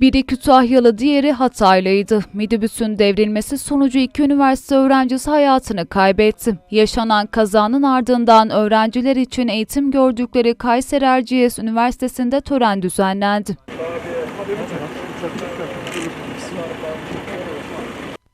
Biri Kütahyalı, diğeri Hataylıydı. Midibüsün devrilmesi sonucu iki üniversite öğrencisi hayatını kaybetti. Yaşanan kazanın ardından öğrenciler için eğitim gördükleri Kayseri Erciyes Üniversitesi'nde tören düzenlendi.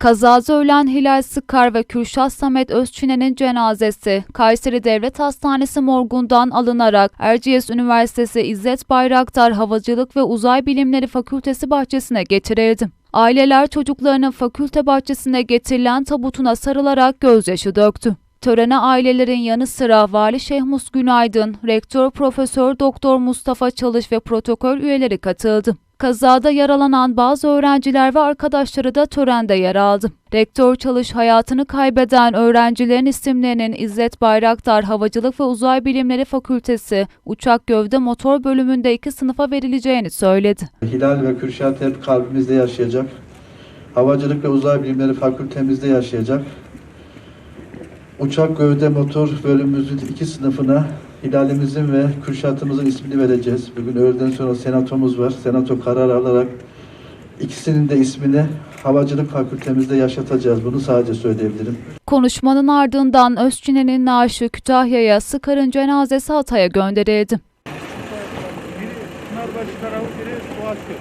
Kazada ölen Hilal Sıkar ve Kürşat Samet Özçine'nin cenazesi Kayseri Devlet Hastanesi morgundan alınarak Erciyes Üniversitesi İzzet Bayraktar Havacılık ve Uzay Bilimleri Fakültesi bahçesine getirildi. Aileler çocuklarının fakülte bahçesine getirilen tabutuna sarılarak gözyaşı döktü. Törene ailelerin yanı sıra Vali Şehmus Günaydın, Rektör Profesör Doktor Mustafa Çalış ve protokol üyeleri katıldı. Kazada yaralanan bazı öğrenciler ve arkadaşları da törende yer aldı. Rektör Çalış hayatını kaybeden öğrencilerin isimlerinin İzzet Bayraktar Havacılık ve Uzay Bilimleri Fakültesi Uçak Gövde Motor bölümünde iki sınıfa verileceğini söyledi. Hilal ve Kürşat hep kalbimizde yaşayacak. Havacılık ve Uzay Bilimleri Fakültemizde yaşayacak. Uçak gövde motor bölümümüzün iki sınıfına Hilal'imizin ve Kürşat'ımızın ismini vereceğiz. Bugün öğleden sonra senatomuz var. Senato karar alarak ikisinin de ismini Havacılık Fakültemizde yaşatacağız. Bunu sadece söyleyebilirim. Konuşmanın ardından Özçine'nin naaşı Kütahya'ya, Sıkar'ın cenazesi Hatay'a gönderildi. Biri Pınarbaşı tarafı, biri Boğazköy.